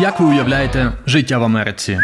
Як ви уявляєте життя в Америці?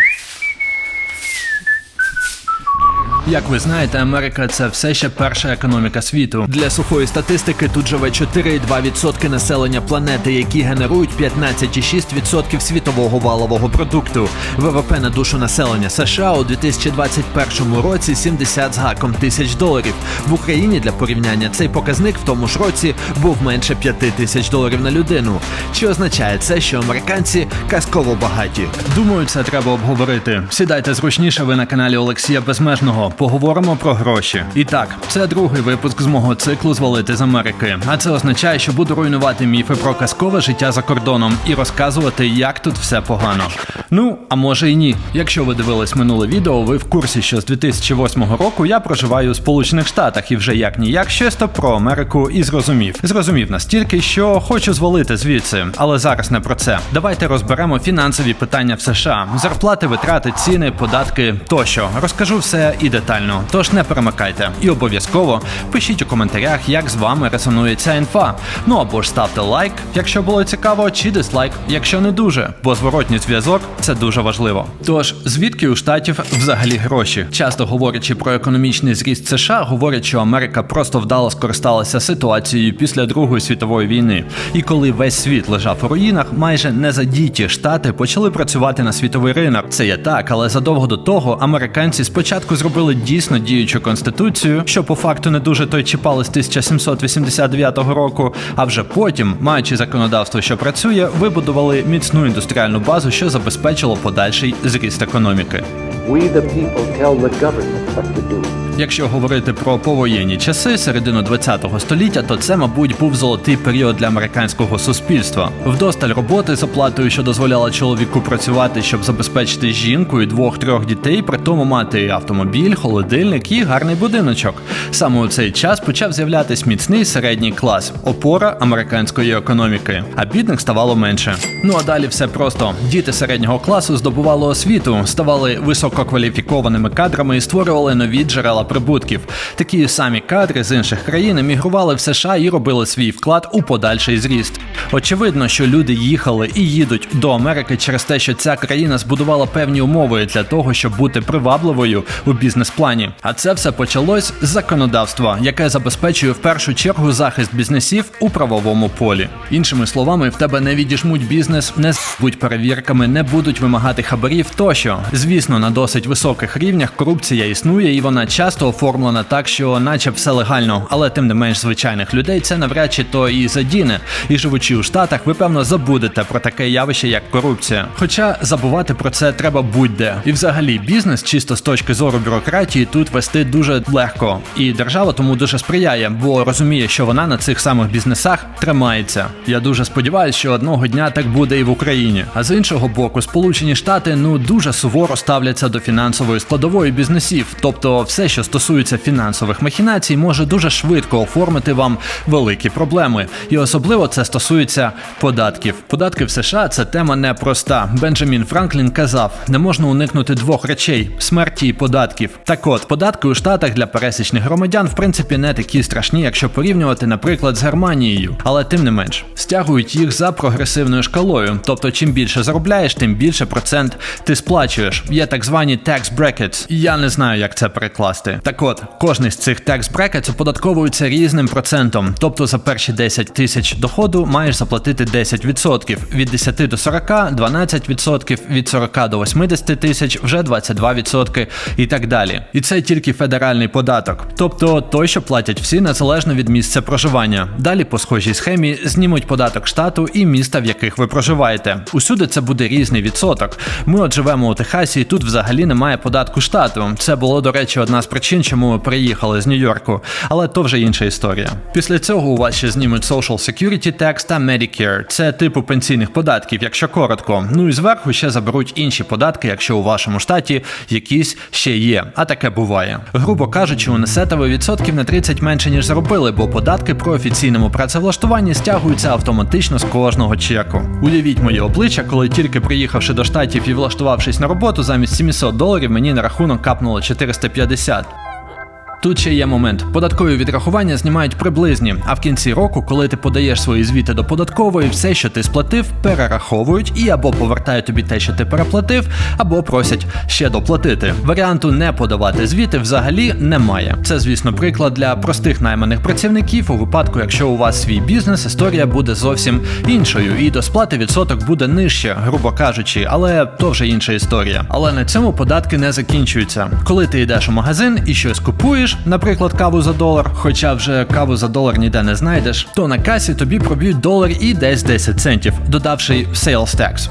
Як ви знаєте, Америка це все ще перша економіка світу. Для сухої статистики тут живе 4,2% населення планети, які генерують 15,6% світового валового продукту. ВВП на душу населення США у 2021 році 70 з гаком тисяч доларів. В Україні для порівняння цей показник в тому ж році був менше 5 тисяч доларів на людину. Чи означає це, що американці казково багаті? Думаю, це треба обговорити. Сідайте зручніше. Ви на каналі Олексія Безмежного. Поговоримо про гроші. І так, це другий випуск з мого циклу Звалити з Америки. А це означає, що буду руйнувати міфи про казкове життя за кордоном і розказувати, як тут все погано. Ну, а може і ні. Якщо ви дивились минуле відео, ви в курсі, що з 2008 року я проживаю у Сполучених Штатах і вже як ніяк щось то про Америку і зрозумів. Зрозумів настільки, що хочу звалити звідси, але зараз не про це. Давайте розберемо фінансові питання в США: зарплати, витрати, ціни, податки тощо. Розкажу все і детально. Тож не перемикайте. І обов'язково пишіть у коментарях, як з вами резонує ця інфа. Ну або ж ставте лайк, якщо було цікаво, чи дизлайк, якщо не дуже, бо зворотній зв'язок це дуже важливо. Тож, звідки у штатів взагалі гроші? Часто говорячи про економічний зріст США, говорять, що Америка просто вдало скористалася ситуацією після Другої світової війни. І коли весь світ лежав у руїнах, майже незадіті штати почали працювати на світовий ринок. Це є так, але задовго до того американці спочатку зробили дійсно діючу конституцію, що по факту не дуже той чіпали з 1789 року. А вже потім, маючи законодавство, що працює, вибудували міцну індустріальну базу, що забезпечило подальший зріст економіки. We, the. Якщо говорити про повоєнні часи середину ХХ століття, то це, мабуть, був золотий період для американського суспільства. Вдосталь роботи з оплатою, що дозволяла чоловіку працювати, щоб забезпечити жінку і двох-трьох дітей, при тому мати автомобіль, холодильник і гарний будиночок. Саме у цей час почав з'являтись міцний середній клас, опора американської економіки, а бідних ставало менше. Ну а далі все просто: діти середнього класу здобували освіту, ставали висококваліфікованими кадрами і створювали нові джерела прибутків. Такі самі кадри з інших країн емігрували в США і робили свій вклад у подальший зріст. Очевидно, що люди їхали і їдуть до Америки через те, що ця країна збудувала певні умови для того, щоб бути привабливою у бізнес-плані. А це все почалось з законодавства, яке забезпечує в першу чергу захист бізнесів у правовому полі. Іншими словами, в тебе не відіжмуть бізнес, не будь перевірками, не будуть вимагати хабарів тощо. Звісно, на досить високих рівнях корупція існує, і вона часто оформлена так, що наче все легально, але тим не менш звичайних людей це навряд чи то і задіне. І живучи у штатах, ви певно забудете про таке явище, як корупція. Хоча забувати про це треба будь-де. І взагалі бізнес, чисто з точки зору бюрократії, тут вести дуже легко. І держава тому дуже сприяє, бо розуміє, що вона на цих самих бізнесах тримається. Я дуже сподіваюся, що одного дня так буде і в Україні. А з іншого боку, Сполучені Штати ну дуже суворо ставляться до фінансової складової бізнесів, тобто все, що стосується фінансових махінацій, може дуже швидко оформити вам великі проблеми. І особливо це стосується податків. Податки в США це тема непроста. Бенджамін Франклін казав: не можна уникнути двох речей смерті і податків. Так от, податки у штатах для пересічних громадян в принципі не такі страшні, якщо порівнювати, наприклад, з Германією, але тим не менш стягують їх за прогресивною шкалою. Тобто, чим більше заробляєш, тим більше процент ти сплачуєш. Є так звані tax brackets. Я не знаю, як це перекласти. Так от, кожний з цих tax brackets оподатковується різним процентом. Тобто за перші 10 тисяч доходу маєш заплатити 10%, від 10 до 40 – 12%, від 40 до 80 тисяч вже 22% і так далі. І це тільки федеральний податок, тобто той, що платять всі незалежно від місця проживання. Далі по схожій схемі знімуть податок штату і міста, в яких ви проживаєте. Усюди це буде різний відсоток. Ми от живемо у Техасі, і тут взагалі немає податку штату. Це було, до речі, одна з причин, чому ми приїхали з Нью-Йорку, але то вже інша історія. Після цього у вас ще знімуть Social Security Tax Medicare. Це типу пенсійних податків, якщо коротко. Ну і зверху ще заберуть інші податки, якщо у вашому штаті якісь ще є. А таке буває. Грубо кажучи, унесете ви відсотків на 30 менше ніж заробили, бо податки про офіційному працевлаштуванні стягуються автоматично з кожного чеку. Уявіть моє обличчя, коли тільки приїхавши до штатів і влаштувавшись на роботу, замість 700 доларів мені на рахунок капнуло 450. Тут ще є момент. Податкові відрахування знімають приблизні, а в кінці року, коли ти подаєш свої звіти до податкової, все, що ти сплатив, перераховують і або повертають тобі те, що ти переплатив, або просять ще доплатити. Варіанту не подавати звіти взагалі немає. Це, звісно, приклад для простих найманих працівників у випадку, якщо у вас свій бізнес, історія буде зовсім іншою, і до сплати відсоток буде нижче, грубо кажучи, але то вже інша історія. Але на цьому податки не закінчуються. Коли ти йдеш у магазин і щось купуєш, наприклад, каву за долар, хоча вже каву за долар ніде не знайдеш, то на касі тобі проб'ють долар і десь 10 центів, додавши sales tax.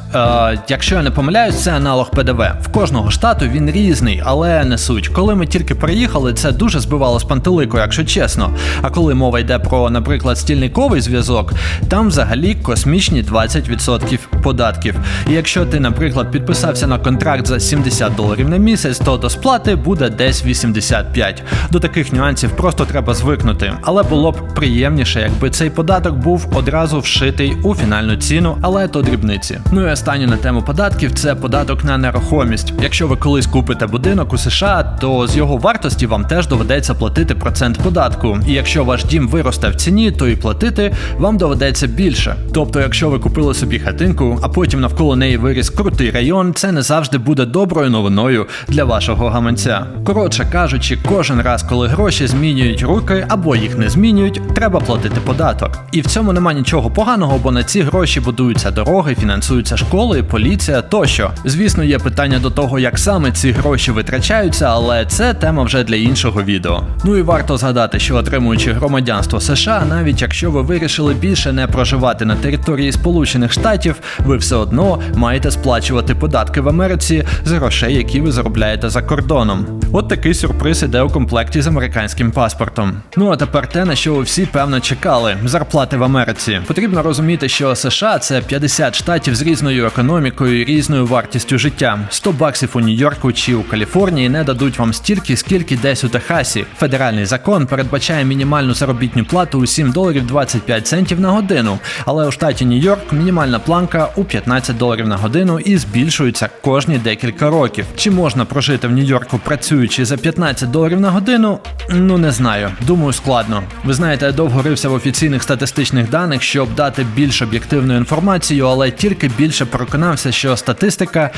Е, якщо я не помиляюсь, це аналог ПДВ. В кожного штату він різний, але не суть. Коли ми тільки приїхали, це дуже збивало з пантелику, якщо чесно. А коли мова йде про, наприклад, стільниковий зв'язок, там взагалі космічні 20% податків. І якщо ти, наприклад, підписався на контракт за 70 доларів на місяць, то до сплати буде десь 85. До таких нюансів просто треба звикнути. Але було б приємніше, якби цей податок був одразу вшитий у фінальну ціну, але то дрібниці. Ну і останнє на тему податків це податок на нерухомість. Якщо ви колись купите будинок у США, то з його вартості вам теж доведеться платити процент податку. І якщо ваш дім виросте в ціні, то і платити вам доведеться більше. Тобто, якщо ви купили собі хатинку, а потім навколо неї виріс крутий район, це не завжди буде доброю новиною для вашого гаманця. Коротше кажучи, кожен раз, коли гроші змінюють руки або їх не змінюють, треба платити податок. І в цьому нема нічого поганого, бо на ці гроші будуються дороги, фінансуються школи, поліція тощо. Звісно, є питання до того, як саме ці гроші витрачаються, але це тема вже для іншого відео. Ну і варто згадати, що отримуючи громадянство США, навіть якщо ви вирішили більше не проживати на території Сполучених Штатів, ви все одно маєте сплачувати податки в Америці з грошей, які ви заробляєте за кордоном. От такий сюрприз іде у комплекті з американським паспортом. Ну а тепер те, на що ви всі певно чекали: зарплати в Америці. Потрібно розуміти, що США це 50 штатів з різною економікою і різною вартістю життя. 100 баксів у Нью-Йорку чи у Каліфорнії не дадуть вам стільки, скільки десь у Техасі. Федеральний закон передбачає мінімальну заробітну плату у 7 доларів 25 центів на годину. Але у штаті Нью-Йорк мінімальна планка у 15 доларів на годину і збільшується кожні декілька років. Чи можна прожити в Нью-Йорку працюючи за 15 доларів на годину? Ну не знаю. Думаю, складно. Ви знаєте, я довго рився в офіційних статистичних даних, щоб дати більш об'єктивну інформацію, але тільки більше переконався, що статистика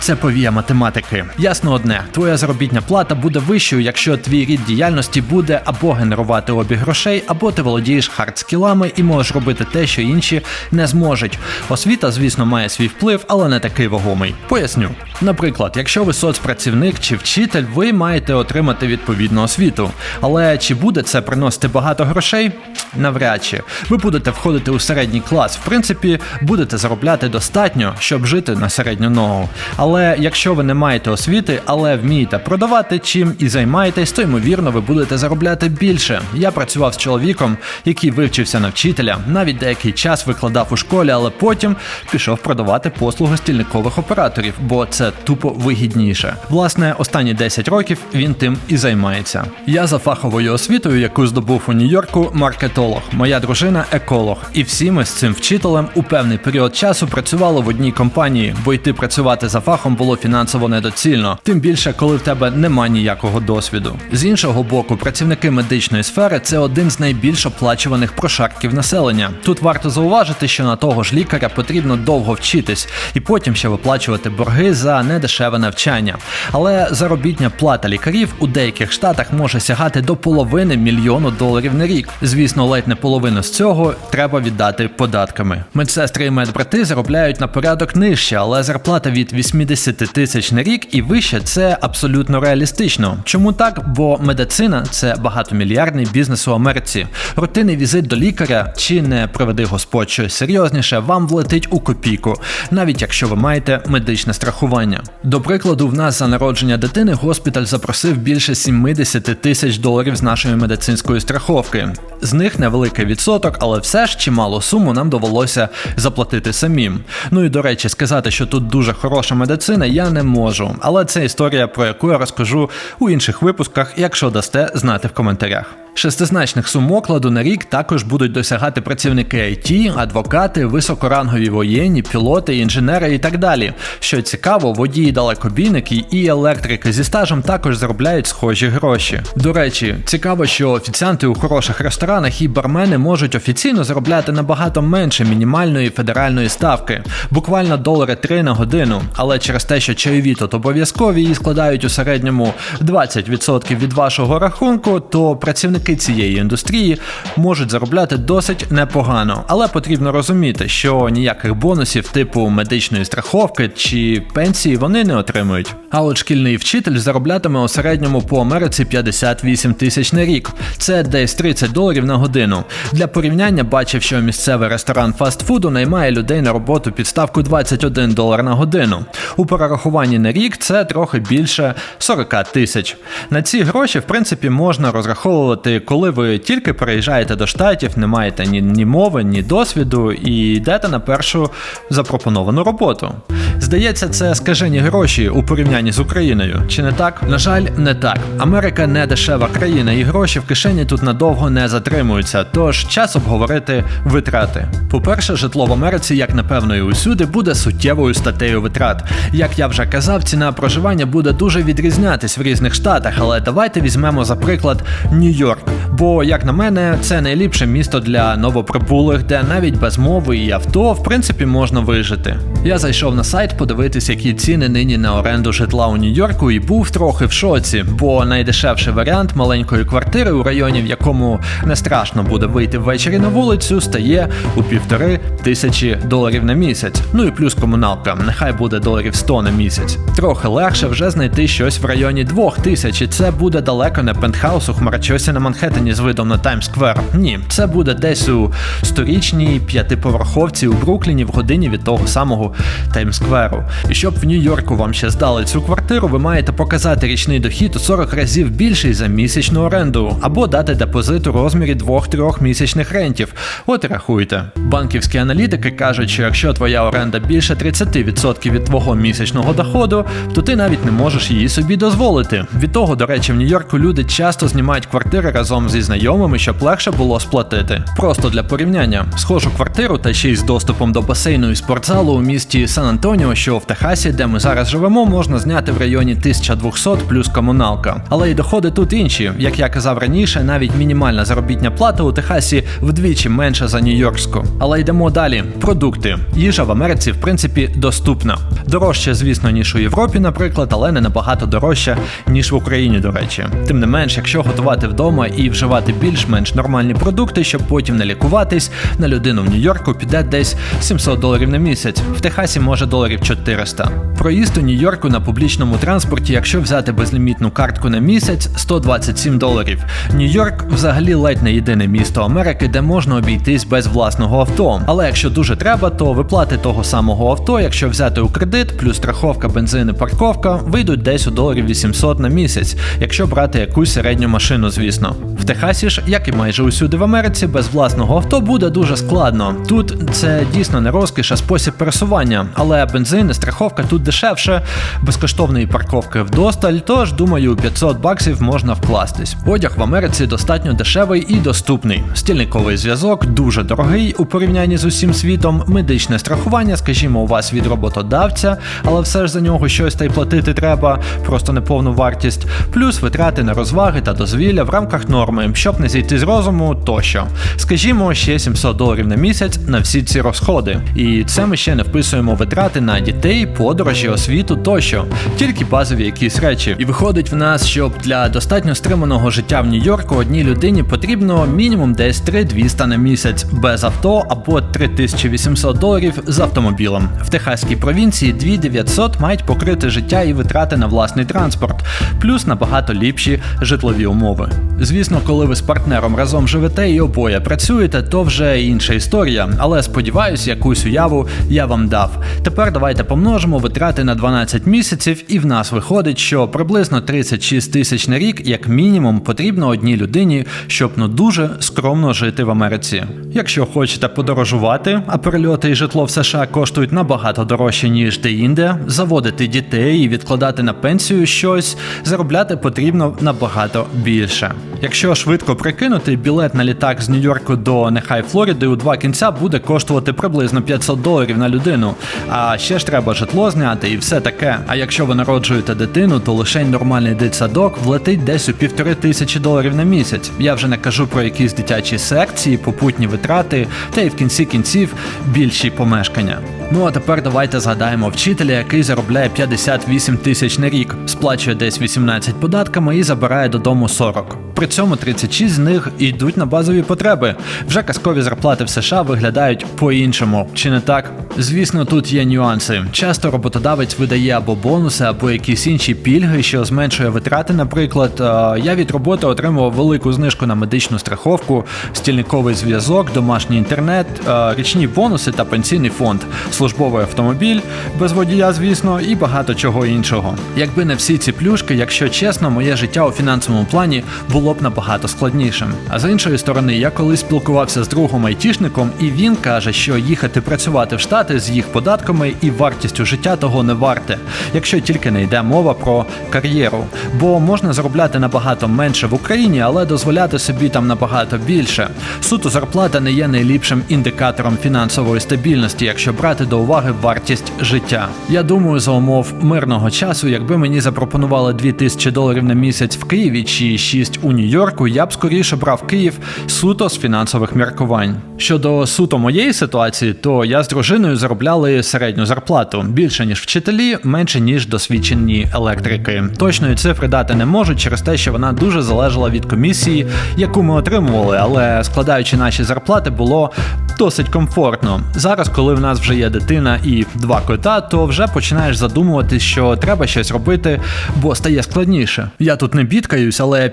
це повія математики. Ясно одне, твоя заробітня плата буде вищою, якщо твій рід діяльності буде або генерувати обіг грошей, або ти володієш хардскілами і можеш робити те, що інші не зможуть. Освіта, звісно, має свій вплив, але не такий вагомий. Поясню. Наприклад, якщо ви соцпрацівник чи вчитель, ви маєте отримати відповідну освіту. Але чи буде це приносити багато грошей? Навряд чи. Ви будете входити у середній клас. В принципі, будете заробляти достатньо, щоб жити на середню ногу. Але якщо ви не маєте освіти, але вмієте продавати чим і займаєтесь, то ймовірно ви будете заробляти більше. Я працював з чоловіком, який вивчився на вчителя, навіть деякий час викладав у школі, але потім пішов продавати послуги стільникових операторів, бо це тупо вигідніше. Власне, останні 10 років він тим і займається. Я за фаховою освітою, яку здобув у Нью-Йорку, маркетолог. Моя дружина еколог. І всі ми з цим вчителем у певний період часу працювали в одній компанії, бо йти працювати за фахом було фінансово недоцільно. Тим більше, коли в тебе нема ніякого досвіду. З іншого боку, працівники медичної сфери це один з найбільш оплачуваних прошарків населення. Тут варто зауважити, що на того ж лікаря потрібно довго вчитись і потім ще виплачувати борги за недешеве навчання. Але заробітня плата лікарів у деяких штатах може сягати до половини мільйону доларів на рік. Звісно, ледь не половину з цього треба віддати податками. Медсестри і медбрати заробляють на порядок нижче, але зарплата від 80 тисяч на рік і вище це абсолютно реалістично. Чому так? Бо медицина це багатомільярдний бізнес у Америці. Рутинний візит до лікаря чи не приведи Господь щось серйозніше, вам влетить у копійку, навіть якщо ви маєте медичне страхування. До прикладу, в нас за народження дитини госпіталь запросив більше 70 тисяч доларів з нашої медицинської страховки. З них невеликий відсоток, але все ж чималу суму нам довелося заплатити самим. Ну і до речі, сказати, що тут дуже хороша медицина, я не можу. Але це історія, про яку я розкажу у інших випусках, якщо дасте знати в коментарях. Шестизначних сум окладу на рік також будуть досягати працівники IT, адвокати, високорангові воєнні, пілоти, інженери і так далі. Що цікаво, водії далекобійники і електрики зі стажем також заробляють схожі гроші. До речі, цікаво, що офіціанти у хороших ресторанах і бармени можуть офіційно заробляти набагато менше мінімальної федеральної ставки, буквально долари 3 на годину. Але через те, що чайові тут обов'язкові і складають у середньому 20% від вашого рахунку, то працівники цієї індустрії можуть заробляти досить непогано. Але потрібно розуміти, що ніяких бонусів типу медичної страховки чи пенсії вони не отримують. А от шкільний вчитель зароблятиме у середньому по Америці 58 тисяч на рік. Це десь 30 доларів на годину. Для порівняння бачив, що місцевий ресторан фастфуду наймає людей на роботу під ставку 21 долар на годину. У перерахуванні на рік це трохи більше 40 тисяч. На ці гроші, в принципі, можна розраховувати, коли ви тільки переїжджаєте до штатів, не маєте ні, ні мови, ні досвіду і йдете на першу запропоновану роботу. Здається, це скажені гроші у порівнянні з Україною. Чи не так? На жаль, не так. Америка не дешева країна, і гроші в кишені тут надовго не затримуються. Тож час обговорити витрати. По-перше, житло в Америці, як напевно і усюди, буде суттєвою статтею витрат. Як я вже казав, ціна проживання буде дуже відрізнятись в різних штатах, але давайте візьмемо за приклад Нью-Йорк. Бо, як на мене, це найліпше місто для новоприбулих, де навіть без мови і авто, в принципі, можна вижити. Я зайшов на сайт подивитись, які ціни нині на оренду житла у Нью-Йорку, і був трохи в шоці, бо найдешевший варіант маленької квартири у районі, в якому не страшно буде вийти ввечері на вулицю, стає у півтори тисячі доларів на місяць. Ну і плюс комуналка, нехай буде доларів 100 на місяць. Трохи легше вже знайти щось в районі двох тисяч, і це буде далеко не пентхаус у хмарочосі на Манхеттені з видом на Таймс-сквер. Ні, це буде десь у сторічній п'ятиповерховці у Брукліні в годині від того самого Таймс-скверу. І щоб в Нью-Йорку вам ще здали цю квартиру, ви маєте показати річний дохід у 40 разів більший за місячну оренду, або дати депозит у розмірі 2-3 місячних рентів. От і рахуйте. Банківські аналітики кажуть, що якщо твоя оренда більше 30% від твого місячного доходу, то ти навіть не можеш її собі дозволити. Від того, до речі, в Нью-Йорку люди часто знімають квартири разом зі знайомими, щоб легше було сплатити. Просто для порівняння, схожу квартиру та ще й з доступом до басейну і спортзалу у місті Сан-Антоніо, що в Техасі, де ми зараз живемо, можна зняти в районі 1200 плюс комуналка. Але й доходи тут інші. Як я казав раніше, навіть мінімальна заробітня плата у Техасі вдвічі менша за Нью-Йоркську. Але йдемо далі. Продукти. Їжа в Америці, в принципі, доступна. Дорожче, звісно, ніж у Європі, наприклад, але не набагато дорожче, ніж в Україні, до речі. Тим не менш, якщо готувати вдома і вживати більш-менш нормальні продукти, щоб потім не лікуватись, на людину в Нью-Йорку піде десь 700 доларів на місяць. В Техасі може доларів 400. Проїзд у Нью-Йорку на публічному транспорті, якщо взяти безлімітну картку на місяць, 127 доларів. Нью-Йорк взагалі ледь не єдине місто Америки, де можна обійтись без власного авто. Але якщо дуже треба, то виплати того самого авто, якщо взяти у кредит, плюс страховка, бензин і парковка, вийдуть десь у доларів 800 на місяць, якщо брати якусь середню машину, звісно. В Техасі ж, як і майже усюди в Америці, без власного авто буде дуже складно. Тут це дійсно не розкіш, а спосіб пересування, але бензин і страховка тут дешевше, безкоштовної парковки вдосталь, тож думаю, 500 баксів можна вкластись. Одяг в Америці достатньо дешевий і доступний. Стільниковий зв'язок дуже дорогий у порівнянні з усім світом. Медичне страхування, скажімо, у вас від роботодавця, але все ж за нього щось та й платити треба, просто неповну вартість. Плюс витрати на розваги та дозвілля в рамках норми, щоб не зійти з розуму тощо. Скажімо, ще 700 доларів на місяць на всі ці розходи. І це ми ще не вписуємо витрати на дітей, подорожі, освіту тощо, тільки базові якісь речі. І виходить в нас, щоб для достатньо стриманого життя в Нью-Йорку одній людині потрібно мінімум десь 3200 на місяць без авто або 3800 доларів з автомобілем. В Техаській провінції 2900 мають покрити життя і витрати на власний транспорт, плюс набагато ліпші житлові умови. Звісно, коли ви з партнером разом живете і обоє працюєте, то вже інша історія, але сподіваюсь, якусь уяву я вам дав. Тепер давайте помножимо витрати на 12 місяців, і в нас виходить, що приблизно 36 тисяч на рік, як мінімум, потрібно одній людині, щоб ну дуже скромно жити в Америці. Якщо хочете подорожувати, а перельоти і житло в США коштують набагато дорожче, ніж де-інде, заводити дітей і відкладати на пенсію щось, заробляти потрібно набагато більше. Якщо швидко прикинути, білет на літак з Нью-Йорку до нехай Флориди у два кінця буде коштувати приблизно 500 доларів на людину. А ще ж треба житло зняти і все таке. А якщо ви народжуєте дитину, то лише нормальний дитсадок влетить десь у півтори тисячі доларів на місяць. Я вже не кажу про якісь дитячі секції, попутні витрати, та й в кінці кінців більші помешкання. Ну а тепер давайте згадаємо вчителя, який заробляє 58 тисяч на рік, сплачує десь 18 податками і забирає додому 40. При цьому 36 з них йдуть на базові потреби. Вже казкові зарплати в США виглядають по-іншому, чи не так? Звісно, тут є нюанси. Часто роботодавець видає або бонуси, або якісь інші пільги, що зменшує витрати. Наприклад, е, я від роботи отримував велику знижку на медичну страховку, стільниковий зв'язок, домашній інтернет, е, річні бонуси та пенсійний фонд, службовий автомобіль без водія, звісно, і багато чого іншого. Якби не всі ці плюшки, якщо чесно, моє життя у фінансовому плані було б набагато складнішим. А з іншої сторони, я колись спілкувався з другом айтішником, і він каже, що їхати працювати в Штати з їх податками і вартістю життя того не варте, якщо тільки не йде мова про кар'єру. Бо можна заробляти набагато менше в Україні, але дозволяти собі там набагато більше. Суто зарплата не є найліпшим індикатором фінансової стабільності, якщо брати до уваги вартість життя. Я думаю, за умов мирного часу, якби мені запропонували 2000 доларів на місяць в Києві чи 6 у Нью-Йорку, я б скоріше брав Київ суто з фінансових міркувань. Щодо суто моєї ситуації, то я з дружиною заробляли середню зарплату більше ніж вчителі, менше ніж досвідчені електрики. Точної цифри дати не можу через те, що вона дуже залежала від комісії, яку ми отримували, але складаючи наші зарплати, було досить комфортно. Зараз, коли в нас вже є дитина і два кота, то вже починаєш задумувати, що треба щось робити, бо стає складніше. Я тут не бідкаюсь, але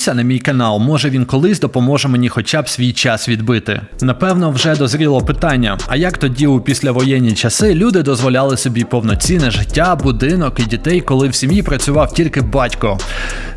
підпишіться на мій канал, може він колись допоможе мені хоча б свій час відбити. Напевно, вже дозріло питання: а як тоді у післявоєнні часи люди дозволяли собі повноцінне життя, будинок і дітей, коли в сім'ї працював тільки батько?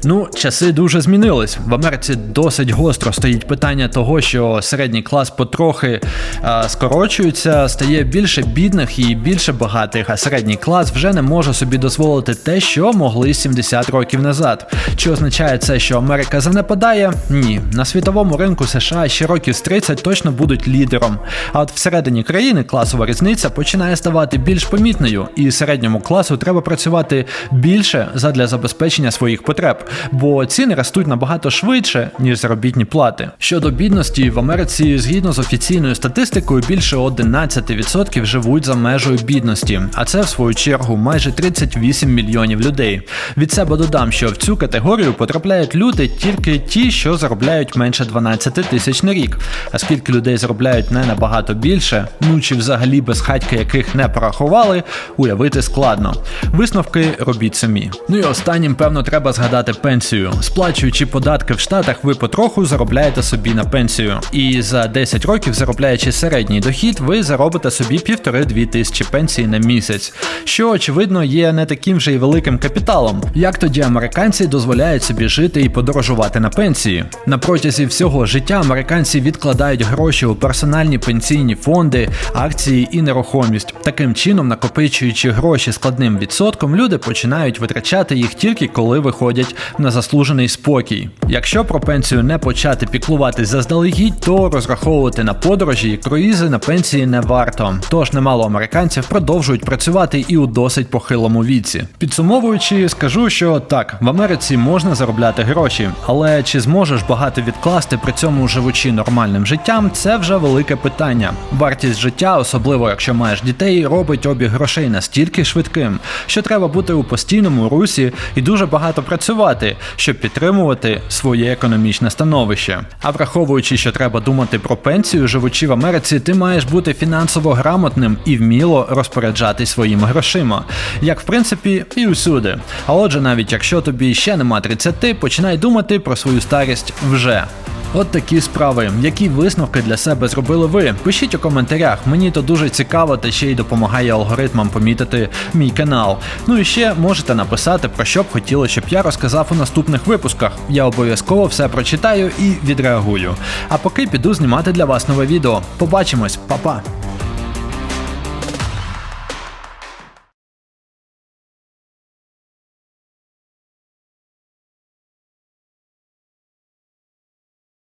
Ну, часи дуже змінились. В Америці досить гостро стоїть питання того, що середній клас потрохи а, скорочується, стає більше бідних і більше багатих, а середній клас вже не може собі дозволити те, що могли 70 років назад. Чи означає це, що Америка занепадає? Ні. На світовому ринку США ще років з 30 точно будуть лідером. А от всередині країни класова різниця починає ставати більш помітною, і середньому класу треба працювати більше задля забезпечення своїх потреб, бо ціни ростуть набагато швидше, ніж заробітні плати. Щодо бідності, в Америці, згідно з офіційною статистикою, більше 11% живуть за межею бідності, а це в свою чергу майже 38 мільйонів людей. Від себе додам, що в цю категорію потрапляють люди тільки ті, що заробляють менше 12 тисяч на рік. А скільки людей заробляють не набагато більше, ну чи взагалі безхатьки, яких не порахували, уявити складно. Висновки робіть самі. Ну і останнім, певно, треба згадати пенсію. Сплачуючи податки в Штатах, ви потроху заробляєте собі на пенсію. І за 10 років, заробляючи середній дохід, ви заробите собі півтори-дві тисячі пенсії на місяць, що очевидно є не таким вже й великим капіталом. Як тоді американці дозволяють собі жити і подорожувати на пенсії? На протязі всього життя американці відкладають гроші у персональні пенсійні фонди, акції і нерухомість. Таким чином, накопичуючи гроші складним відсотком, люди починають витрачати їх тільки коли виходять на заслужений спокій. Якщо про пенсію не почати піклуватись заздалегідь, то розраховувати на подорожі і круїзи на пенсії не варто. Тож немало американців продовжують працювати і у досить похилому віці. Підсумовуючи, скажу, що так, в Америці можна заробляти гроші, але чи зможеш багато відкласти при цьому живучи нормальним життям, це вже велике питання. Вартість життя, особливо якщо маєш дітей, робить обіг грошей настільки швидким, що треба бути у постійному русі і дуже багато працювати, щоб підтримувати своє економічне становище. А враховуючи, що треба думати про пенсію, живучи в Америці, ти маєш бути фінансово грамотним і вміло розпоряджатись своїми грошима, як в принципі і усюди. А отже, навіть якщо тобі ще нема 30, починай думати про свою старість вже. От такі справи. Які висновки для себе зробили ви? Пишіть у коментарях. Мені то дуже цікаво та ще й допомагає алгоритмам помітити мій канал. Ну і ще можете написати про що б хотіли, щоб я розказав у наступних випусках. Я обов'язково все прочитаю і відреагую. А поки піду знімати для вас нове відео. Побачимось, па-па!